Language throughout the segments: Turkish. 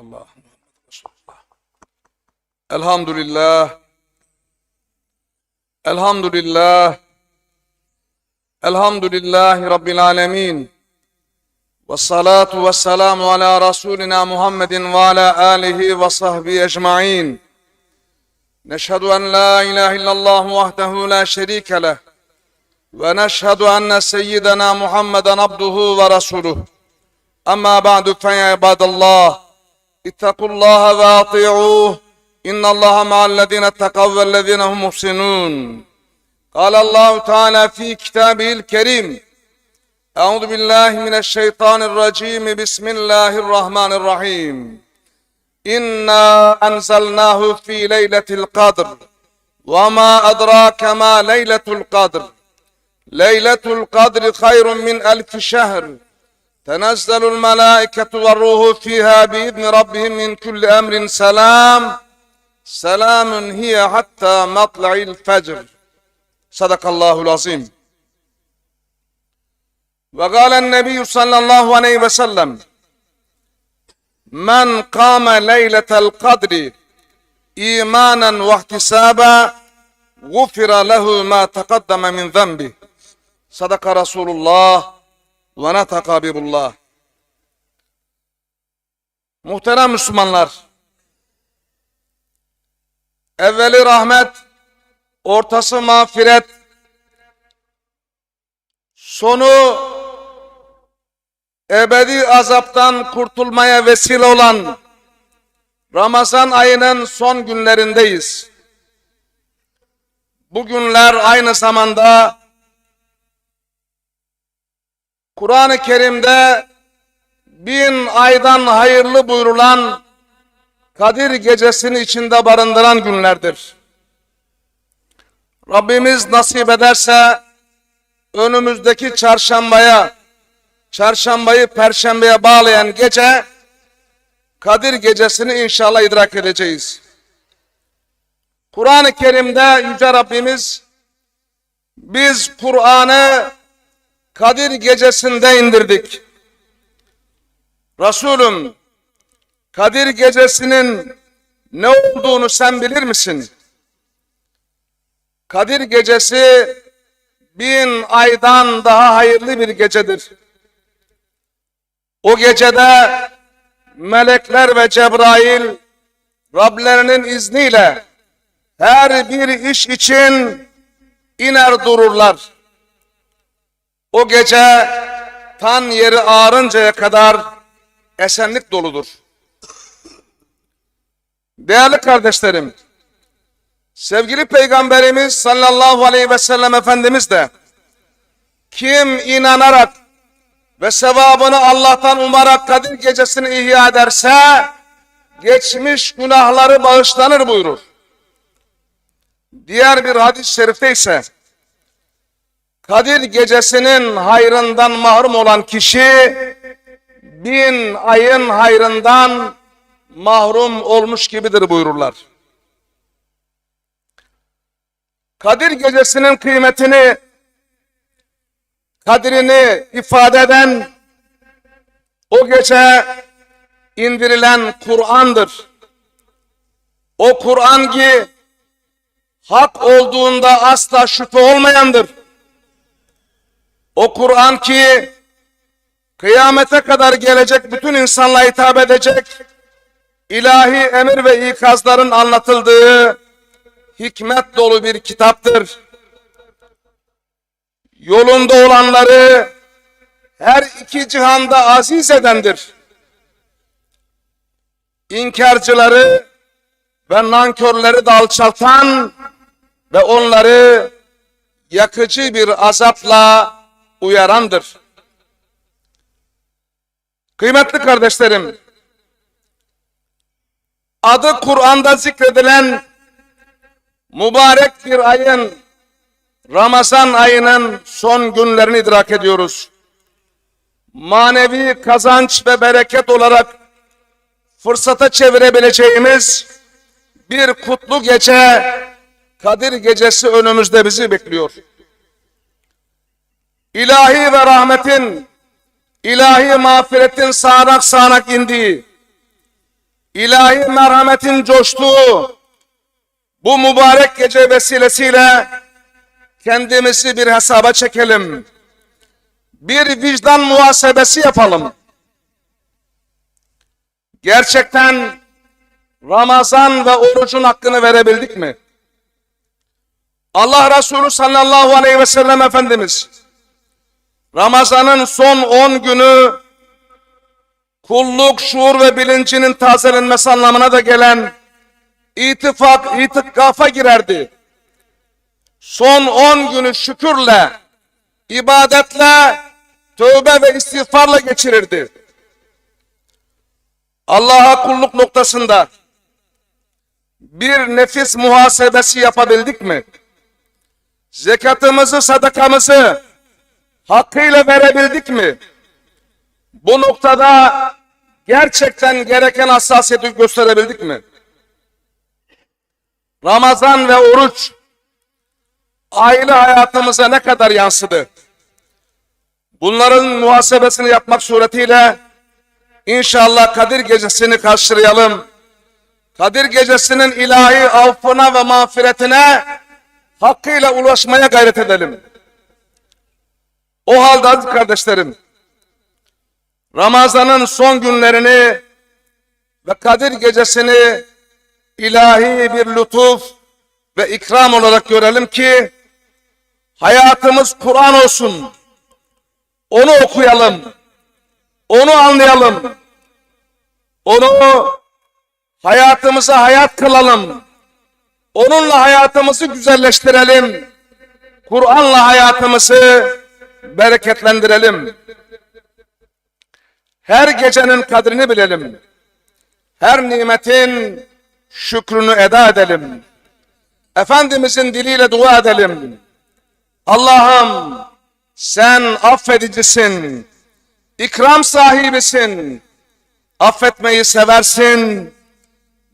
illallah. Elhamdülillah. Elhamdülillah. Elhamdülillahi Rabbil alemin. Ve salatu ve selamu ala Resulina Muhammedin ve ala alihi ve sahbihi ecma'in. Neşhedü en la ilahe illallah vahdehu la şerike leh. Ve neşhedü enne seyyidena Muhammeden abduhu ve resuluh. Amma ba'du fe ibadallah. Ittakullaha ve ati'uh. İnna Allaha ma'allezine ettekav vellezine hum muhsinun. قال الله تعالى في كتابه الكريم أعوذ بالله من الشيطان الرجيم. بسم الله الرحمن الرحيم. إنا أنزلناه في ليلة القدر. وما أدراك ما ليلة القدر. ليلة القدر خير من ألف شهر. تنزل الملائكة والروح فيها بإذن ربهم من كل أمر سلام سلام هي حتى مطلع الفجر صدق الله العظيم وقال النبي صلى الله عليه وسلم من قام ليلة القدر إيمانا واحتسابا غفر له ما تقدم من ذنبه صدق رسول الله ve netakabibullah. Muhterem Müslümanlar. Evveli rahmet, ortası mağfiret, sonu ebedi azaptan kurtulmaya vesile olan Ramazan ayının son günlerindeyiz. Bu günler aynı zamanda Kur'an-ı Kerim'de bin aydan hayırlı buyurulan Kadir gecesini içinde barındıran günlerdir. Rabbimiz nasip ederse önümüzdeki çarşambaya, çarşambayı perşembeye bağlayan gece Kadir gecesini inşallah idrak edeceğiz. Kur'an-ı Kerim'de Yüce Rabbimiz biz Kur'an'ı Kadir gecesinde indirdik. Resulüm Kadir gecesinin ne olduğunu sen bilir misin? Kadir gecesi bin aydan daha hayırlı bir gecedir. O gecede melekler ve Cebrail Rablerinin izniyle her bir iş için iner dururlar. O gece tan yeri ağrıncaya kadar esenlik doludur. Değerli kardeşlerim, sevgili Peygamberimiz sallallahu aleyhi ve sellem Efendimiz de kim inanarak ve sevabını Allah'tan umarak Kadir gecesini ihya ederse geçmiş günahları bağışlanır buyurur. Diğer bir hadis-i şerifte ise Kadir gecesinin hayrından mahrum olan kişi bin ayın hayrından mahrum olmuş gibidir buyururlar. Kadir gecesinin kıymetini, kadrini ifade eden o gece indirilen Kur'an'dır. O Kur'an ki hak olduğunda asla şüphe olmayandır. O Kur'an ki kıyamete kadar gelecek bütün insanlığa hitap edecek ilahi emir ve ikazların anlatıldığı hikmet dolu bir kitaptır. Yolunda olanları her iki cihanda aziz edendir. İnkarcıları ve nankörleri de alçaltan ve onları yakıcı bir azapla uyarandır. Kıymetli kardeşlerim, adı Kur'an'da zikredilen mübarek bir ayın Ramazan ayının son günlerini idrak ediyoruz. Manevi kazanç ve bereket olarak fırsata çevirebileceğimiz bir kutlu gece Kadir gecesi önümüzde bizi bekliyor. İlahi ve rahmetin, ilahi mağfiretin sağanak sağanak indiği, ilahi merhametin coştuğu bu mübarek gece vesilesiyle kendimizi bir hesaba çekelim. Bir vicdan muhasebesi yapalım. Gerçekten Ramazan ve orucun hakkını verebildik mi? Allah Resulü sallallahu aleyhi ve sellem Efendimiz Ramazan'ın son 10 günü kulluk, şuur ve bilincinin tazelenmesi anlamına da gelen ittifak, itikafa girerdi. Son 10 günü şükürle, ibadetle, tövbe ve istiğfarla geçirirdi. Allah'a kulluk noktasında bir nefis muhasebesi yapabildik mi? Zekatımızı, sadakamızı hakkıyla verebildik mi? Bu noktada gerçekten gereken hassasiyeti gösterebildik mi? Ramazan ve oruç aile hayatımıza ne kadar yansıdı? Bunların muhasebesini yapmak suretiyle inşallah Kadir Gecesi'ni karşılayalım. Kadir Gecesi'nin ilahi affına ve mağfiretine hakkıyla ulaşmaya gayret edelim. O halde aziz kardeşlerim, Ramazan'ın son günlerini ve Kadir Gecesi'ni ilahi bir lütuf ve ikram olarak görelim ki hayatımız Kur'an olsun. Onu okuyalım. Onu anlayalım. Onu hayatımıza hayat kılalım. Onunla hayatımızı güzelleştirelim. Kur'an'la hayatımızı bereketlendirelim. Her gecenin kadrini bilelim. Her nimetin şükrünü eda edelim. Efendimizin diliyle dua edelim. Allah'ım sen affedicisin, ikram sahibisin, affetmeyi seversin,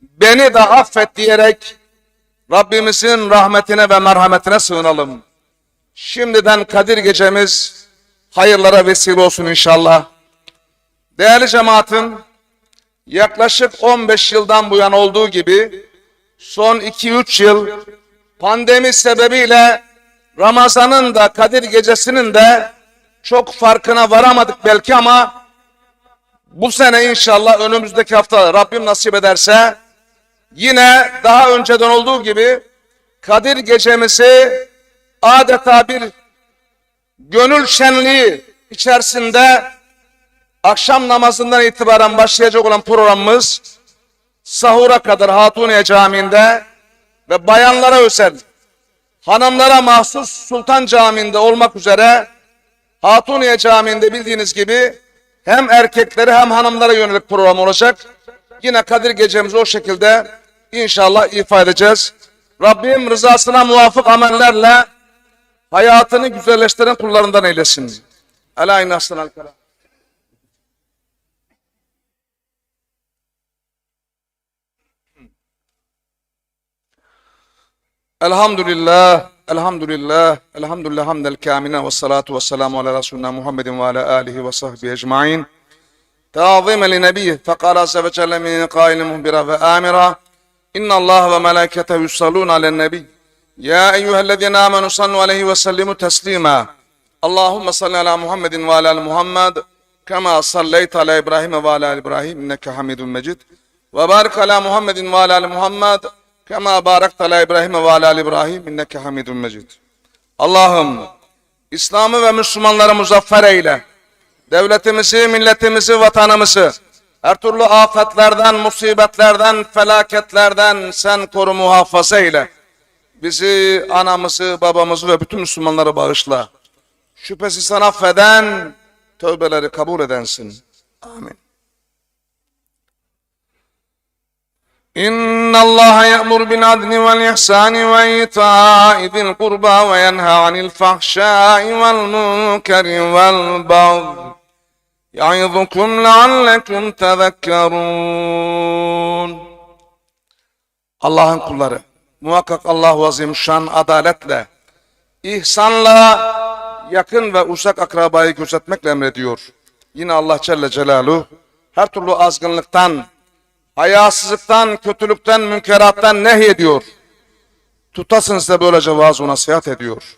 beni de affet diyerek Rabbimizin rahmetine ve merhametine sığınalım. Şimdiden Kadir gecemiz hayırlara vesile olsun inşallah. Değerli cemaatim, yaklaşık 15 yıldan bu yana olduğu gibi son 2-3 yıl pandemi sebebiyle Ramazan'ın da Kadir gecesinin de çok farkına varamadık belki ama bu sene inşallah önümüzdeki hafta Rabbim nasip ederse yine daha önceden olduğu gibi Kadir gecemizi adeta bir gönül şenliği içerisinde akşam namazından itibaren başlayacak olan programımız sahura kadar Hatuniye Camii'nde ve bayanlara özel hanımlara mahsus Sultan Camii'nde olmak üzere Hatuniye Camii'nde bildiğiniz gibi hem erkeklere hem hanımlara yönelik program olacak. Yine Kadir gecemiz o şekilde inşallah ifade edeceğiz. Rabbim rızasına muvafık amellerle hayatını güzelleştiren kullarından eylesin. Ela innasın al kelam. Elhamdülillah, elhamdülillah, elhamdülillah hamdel kamine ve salatu ve selamu ala Resulina Muhammedin ve ala alihi ve sahbihi ecmain. تعظيما لنبيه فقال عز وجل من قائل مهبرا وآمرا إن الله وملائكته يصلون على النبي يا أيها الذين آمنوا صلوا عليه وسلموا تسليما اللهم صل على محمد وعلى آل محمد كما صليت على إبراهيم وعلى آل إبراهيم إنك حميد مجيد وبارك على محمد وعلى آل محمد كما باركت على إبراهيم وعلى آل إبراهيم إنك حميد مجيد Allah'ım İslam'ı ve Müslümanları muzaffer eyle. Devletimizi, milletimizi, vatanımızı her türlü afetlerden, musibetlerden, felaketlerden sen koru muhafaza eyle. Bizi, anamızı, babamızı ve bütün Müslümanları bağışla. Şüphesiz sen affeden, tövbeleri kabul edensin. Amin. إن الله يأمر بالعدل والإحسان وإيتاء ذي القربى وينهى عن الفحشاء والمنكر والبغي يعظكم لعلكم تذكرون Allah'ın kulları muhakkak Allah azimşan adaletle ihsanla yakın ve uzak akrabayı gözetmekle emrediyor. Yine Allah Celle Celaluhu her türlü azgınlıktan hayasızlıktan, kötülükten, münkerattan nehyediyor. Tutasın size böylece vaaz nasihat ediyor.